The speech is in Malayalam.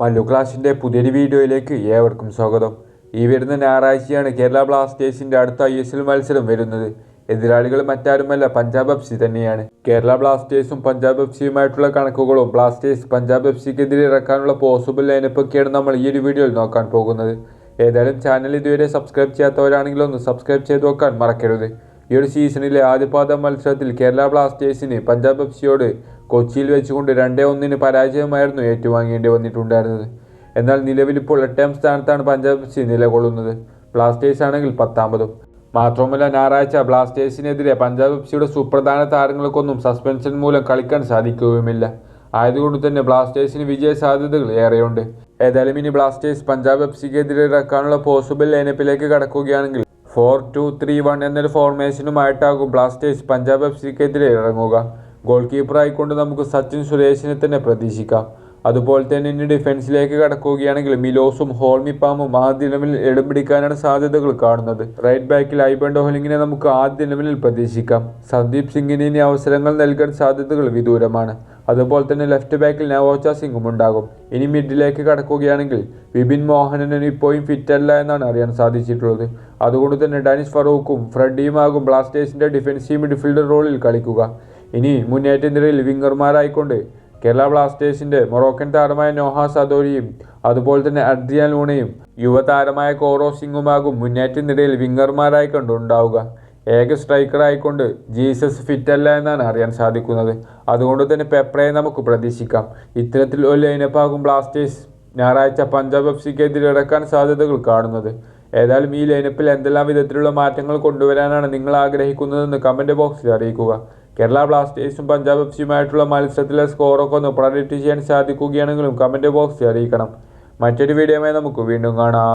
മല്ലു ക്ലാസിന്റെ പുതിയൊരു വീഡിയോയിലേക്ക് ഏവർക്കും സ്വാഗതം. ഈ വരുന്ന ഞായറാഴ്ചയാണ് കേരള ബ്ലാസ്റ്റേഴ്സിന്റെ അടുത്ത ഐ എസ് എൽ മത്സരം വരുന്നത്. എതിരാളികൾ മറ്റാരുമല്ല പഞ്ചാബ് എഫ് സി തന്നെയാണ്. കേരള ബ്ലാസ്റ്റേഴ്സും പഞ്ചാബ് എഫ് സിയുമായിട്ടുള്ള കണക്കുകളും ബ്ലാസ്റ്റേഴ്സ് പഞ്ചാബ് എഫ് സിക്കെതിരെ ഇറക്കാനുള്ള പോസിബിൾ ലൈനപ്പൊക്കെയാണ് നമ്മൾ ഈ ഒരു വീഡിയോയിൽ നോക്കാൻ പോകുന്നത്. ഏതായാലും ചാനൽ ഇതുവരെ സബ്സ്ക്രൈബ് ചെയ്യാത്തവരാണെങ്കിൽ ഒന്ന് സബ്സ്ക്രൈബ് ചെയ്ത് നോക്കാൻ മറക്കരുത്. ഈ ഒരു സീസണിലെ ആദ്യപാദ മത്സരത്തിൽ കേരള ബ്ലാസ്റ്റേഴ്സിന് പഞ്ചാബ് എഫ് സിയോട് കൊച്ചിയിൽ വെച്ചുകൊണ്ട് രണ്ടേ ഒന്നിന് പരാജയമായിരുന്നു ഏറ്റുവാങ്ങേണ്ടി വന്നിട്ടുണ്ടായിരുന്നത്. എന്നാൽ നിലവിലിപ്പോൾ എട്ടാം സ്ഥാനത്താണ് പഞ്ചാബ് എഫ് സി നിലകൊള്ളുന്നത്. ബ്ലാസ്റ്റേഴ്സ് ആണെങ്കിൽ പത്താമതും മാത്രമല്ല ഞായറാഴ്ച ബ്ലാസ്റ്റേഴ്സിനെതിരെ പഞ്ചാബ് എഫ് സിയുടെ സുപ്രധാന താരങ്ങൾക്കൊന്നും സസ്പെൻഷൻ മൂലം കളിക്കാൻ സാധിക്കുകയുമില്ല. ആയതുകൊണ്ട് തന്നെ ബ്ലാസ്റ്റേഴ്സിന് വിജയ സാധ്യതകൾ ഏറെയുണ്ട്. ഏതായാലും ഇനി ബ്ലാസ്റ്റേഴ്സ് പഞ്ചാബ് എഫ് സിക്കെതിരെ ഇറക്കാനുള്ള പോസിബിൾ ലൈനപ്പിലേക്ക് കടക്കുകയാണെങ്കിൽ ഫോർ ടു ത്രീ വൺ എന്നൊരു ഫോർമേഷനുമായിട്ടാകും ബ്ലാസ്റ്റേഴ്സ് പഞ്ചാബ് എഫ് സിക്കെതിരെ ഇറങ്ങുക. ഗോൾ കീപ്പറായിക്കൊണ്ട് നമുക്ക് സച്ചിൻ സുരേഷിനെ തന്നെ പ്രതീക്ഷിക്കാം. അതുപോലെ തന്നെ ഇനി ഡിഫൻസിലേക്ക് കടക്കുകയാണെങ്കിൽ മിലോസും ഹോൾമിപ്പാമും ആദ്യ നിലവിൽ ഇടം പിടിക്കാനാണ് സാധ്യതകൾ കാണുന്നത്. റൈറ്റ് ബാക്കിൽ ഐബൻ ഡോഹലിങ്ങിനെ നമുക്ക് ആദ്യ നിലവിൽ പ്രതീക്ഷിക്കാം. സന്ദീപ് സിംഗിന് ഇനി അവസരങ്ങൾ നൽകാൻ സാധ്യതകൾ വിദൂരമാണ്. അതുപോലെ തന്നെ ലെഫ്റ്റ് ബാക്കിൽ നവോച്ച സിംഗും ഉണ്ടാകും. ഇനി മിഡിലേക്ക് കടക്കുകയാണെങ്കിൽ വിപിൻ മോഹനനും ഇപ്പോഴും ഫിറ്റ് അല്ല എന്നാണ് അറിയാൻ സാധിച്ചിട്ടുള്ളത്. അതുകൊണ്ട് തന്നെ ഡാനിഷ് ഫറൂഖും ഫ്രെഡിയുമാകും ബ്ലാസ്റ്റേഴ്സിന്റെ ഡിഫൻസീവ് മിഡ്ഫീൽഡർ റോളിൽ കളിക്കുക. ഇനി മുന്നേറ്റ നിരയിൽ വിംഗർമാരായിക്കൊണ്ട് കേരള ബ്ലാസ്റ്റേഴ്സിന്റെ മൊറോക്കൻ താരമായ നോഹ സദോരിയും അതുപോലെ തന്നെ അഡ്രിയാൻ ലൂണയും യുവതാരമായ കോറോ സിംഗുമാകും മുന്നേറ്റ നിരയിൽ വിംഗർമാരായി കണ്ടുണ്ടാവുക ഏക സ്ട്രൈക്കറായിക്കൊണ്ട് ജീസസ് ഫിറ്റല്ല എന്നാണ് അറിയാൻ സാധിക്കുന്നത്. അതുകൊണ്ട് തന്നെ പെപ്രയെ നമുക്ക് പ്രതീക്ഷിക്കാം. ഇത്തരത്തിൽ ഒരു ലൈനപ്പാകും ബ്ലാസ്റ്റേഴ്സ് ഞായറാഴ്ച പഞ്ചാബ് എഫ് ഇറക്കാൻ സാധ്യതകൾ കാണുന്നത്. ഏതായാലും ഈ ലൈനപ്പിൽ എന്തെല്ലാം വിധത്തിലുള്ള മാറ്റങ്ങൾ കൊണ്ടുവരാനാണ് നിങ്ങൾ ആഗ്രഹിക്കുന്നതെന്ന് കമന്റ് ബോക്സിൽ അറിയിക്കുക. കേരള ബ്ലാസ്റ്റേഴ്സും പഞ്ചാബ് എഫ് സിയുമായിട്ടുള്ള മത്സരത്തിലെ സ്കോറൊക്കെ ഒന്ന് പ്രൊഡിക്റ്റ് ചെയ്യാൻ സാധിക്കുകയാണെങ്കിലും കമന്റ് ബോക്സിൽ അറിയിക്കണം. മറ്റൊരു വീഡിയോയുമായി നമുക്ക് വീണ്ടും കാണാം.